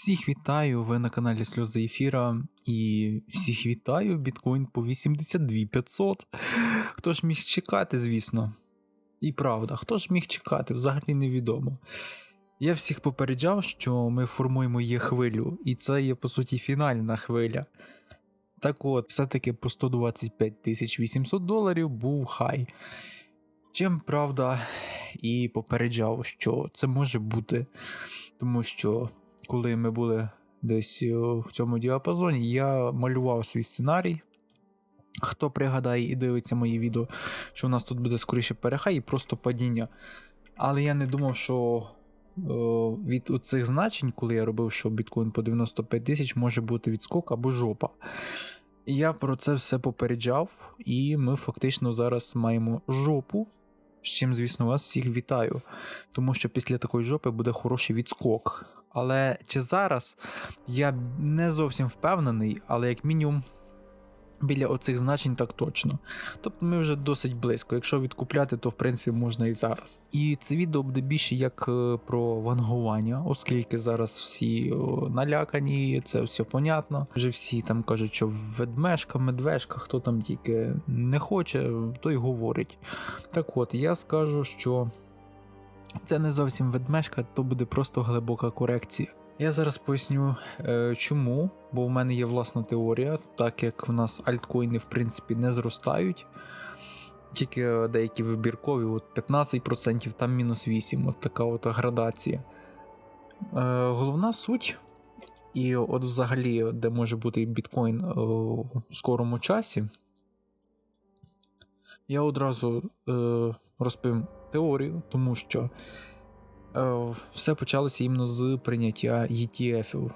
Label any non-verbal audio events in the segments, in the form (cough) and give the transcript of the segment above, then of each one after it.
Всіх вітаю, ви на каналі Сльози Ефіра. І всіх вітаю, біткоін по 82 500. Хто ж міг чекати, звісно. І правда, хто ж міг чекати, взагалі невідомо. Я всіх попереджав, що ми формуємо є хвилю, і це є по суті фінальна хвиля. Так от, все-таки по 125 800 доларів був хай. Чим правда, і попереджав, що це може бути, тому що коли ми були десь е, в цьому діапазоні, я малював свій сценарій. Хто пригадає і дивиться мої відео, що у нас тут буде скоріше перехай і просто падіння. Але я не думав, що о, е, від цих значень, коли я робив, що біткоін по 95 тисяч може бути відскок або жопа. Я про це все попереджав, і ми фактично зараз маємо жопу з чим, звісно, вас всіх вітаю, тому що після такої жопи буде хороший відскок. Але чи зараз я не зовсім впевнений, але як мінімум Біля оцих значень так точно. Тобто ми вже досить близько. Якщо відкупляти, то в принципі можна і зараз. І це відео буде більше як е, про вангування, оскільки зараз всі налякані, це все понятно. Вже всі там кажуть, що ведмешка, медвежка, хто там тільки не хоче, той говорить. Так от, я скажу, що це не зовсім ведмешка, то буде просто глибока корекція. Я зараз поясню е, чому, бо в мене є власна теорія, так як в нас альткоїни в принципі не зростають. Тільки деякі вибіркові, от 15%, там мінус 8, от така от градація. Е, Головна суть, і от взагалі, де може бути біткоін е, в скорому часі, я одразу е, розповім теорію, тому що Е, все почалося іменно з прийняття ETF.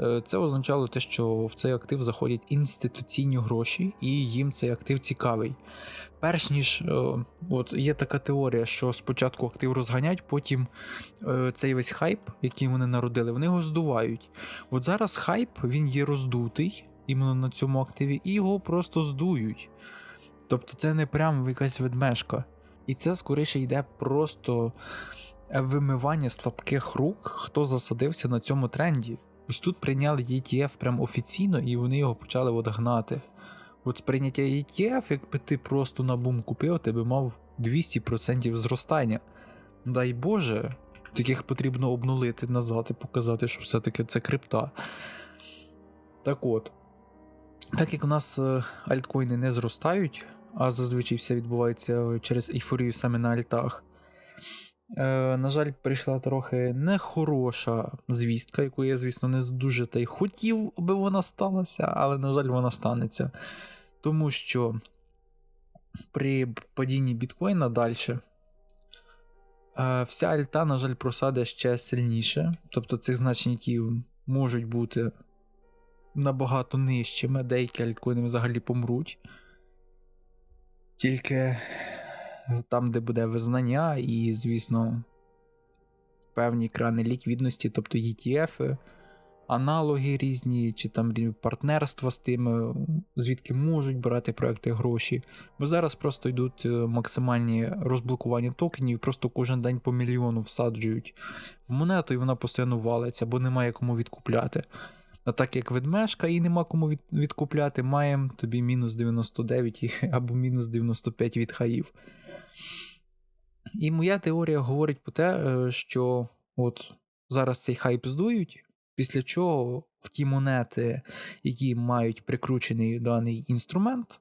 Е, це означало те, що в цей актив заходять інституційні гроші, і їм цей актив цікавий. Перш ніж е, от є така теорія, що спочатку актив розганять, потім цей весь хайп, який вони народили, вони його здувають. От зараз хайп він є роздутий іменно на цьому активі, і його просто здують. Тобто це не прям якась ведмешка. І це скоріше йде просто вимивання слабких рук, хто засадився на цьому тренді. Ось тут прийняли ETF прям офіційно і вони його почали от гнати. От з прийняття ETF, якби ти просто на бум купив, ти би мав 200% зростання. Дай Боже, таких потрібно обнулити назад і показати, що все-таки це крипта. Так от, так як у нас е, альткоїни не зростають, а зазвичай все відбувається через ейфорію саме на альтах. Е, На жаль, прийшла трохи нехороша звістка, яку я, звісно, не дуже та й хотів, аби вона сталася, але, на жаль, вона станеться. Тому що при падінні біткоїна далі е, вся альта, на жаль, просаде ще сильніше. Тобто цих значників можуть бути набагато нижчими, деякі альткоїни взагалі помруть. Тільки там, де буде визнання, і, звісно, певні крани ліквідності, тобто ETF, аналоги різні, чи там партнерства з тими, звідки можуть брати проекти гроші. Бо зараз просто йдуть е, максимальні розблокування токенів, просто кожен день по мільйону всаджують в монету, і вона постійно валиться, бо немає кому відкупляти. А так як ведмешка і нема кому від, відкупляти, маємо тобі мінус 99 або мінус 95 від хаїв. І моя теорія говорить про те, е, що от зараз цей хайп здують, після чого в ті монети, які мають прикручений даний інструмент,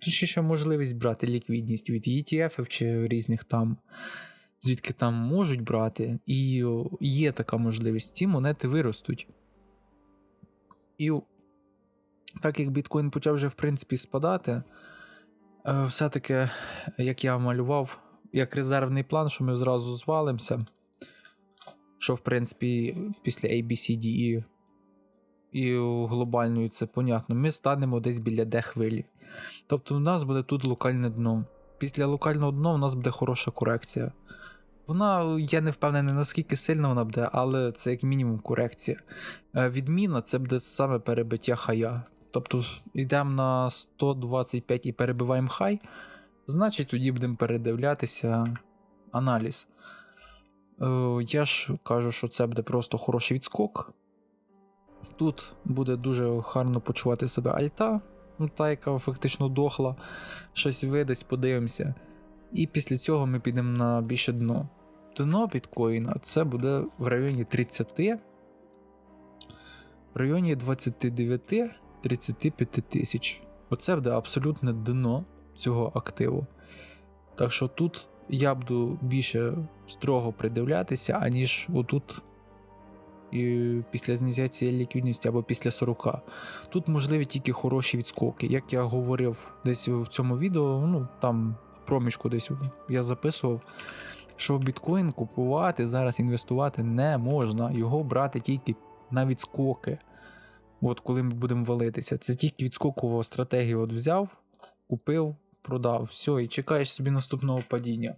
то ще ще можливість брати ліквідність від ETF чи різних там, звідки там можуть брати, і є така можливість, ці монети виростуть. І так як біткоін почав вже в принципі спадати. Е, все-таки, як я малював, як резервний план, що ми зразу звалимося. Що, в принципі, після ABCD і і глобальної це понятно, ми станемо десь біля D хвилі. Тобто, у нас буде тут локальне дно. Після локального дна у нас буде хороша корекція. Вона, я не впевнений, наскільки сильна вона буде, але це як мінімум корекція. Е, відміна це буде саме перебиття хая. Тобто йдемо на 125 і перебиваємо хай, значить тоді будемо передивлятися аналіз. Е, Я ж кажу, що це буде просто хороший відскок. Тут буде дуже гарно почувати себе альта, ну, та, яка фактично дохла, щось видасть, подивимося. І після цього ми підемо на більше дно. Дно біткоїна це буде в районі 30, в районі 29-35 тисяч. Оце буде абсолютне дно цього активу. Так що тут я буду більше строго придивлятися, аніж отут і після зняття цієї ліквідності або після 40. Тут можливі тільки хороші відскоки. Як я говорив десь в цьому відео, ну там в проміжку десь я записував, що біткоін купувати зараз інвестувати не можна, його брати тільки на відскоки. От коли ми будемо валитися, це тільки відскокова стратегія. От взяв, купив, продав, все, і чекаєш собі наступного падіння.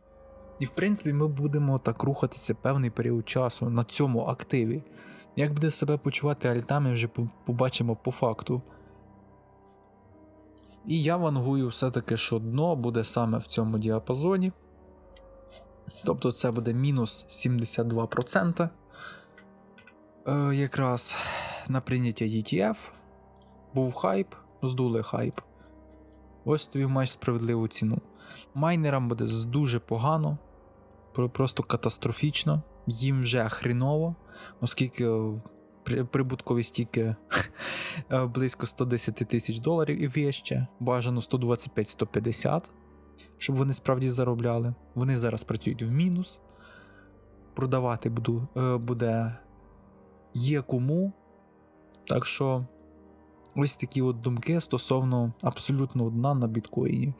І в принципі, ми будемо так рухатися певний період часу на цьому активі. Як буде себе почувати альтами, вже побачимо по факту. І я вангую все-таки, що дно буде саме в цьому діапазоні. Тобто це буде мінус 72%. Е, якраз на прийняття ETF. Був хайп, здули хайп. Ось тобі маєш справедливу ціну. Майнерам буде дуже погано, просто катастрофічно. Їм вже хріново, оскільки е, при- прибутковість тільки (laughs) е, близько 110 тисяч доларів і вище, бажано 125-150, щоб вони справді заробляли. Вони зараз працюють в мінус. Продавати буду, е, буде є кому. Так що ось такі от думки стосовно абсолютного дна на біткоїні.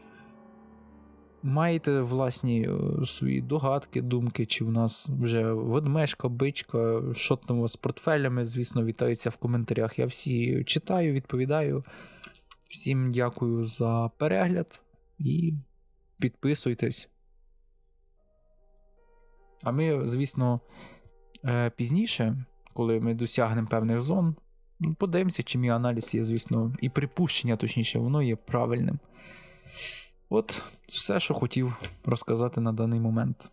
Маєте власні е, свої догадки, думки, чи в нас вже ведмежка, бичка, що там у вас з портфелями, звісно, вітаються в коментарях. Я всі читаю, відповідаю. Всім дякую за перегляд і підписуйтесь. А ми, звісно, е, пізніше, коли ми досягнемо певних зон, подивимося, чи мій аналіз є, звісно, і припущення, точніше, воно є правильним. От все, що хотів розказати на даний момент.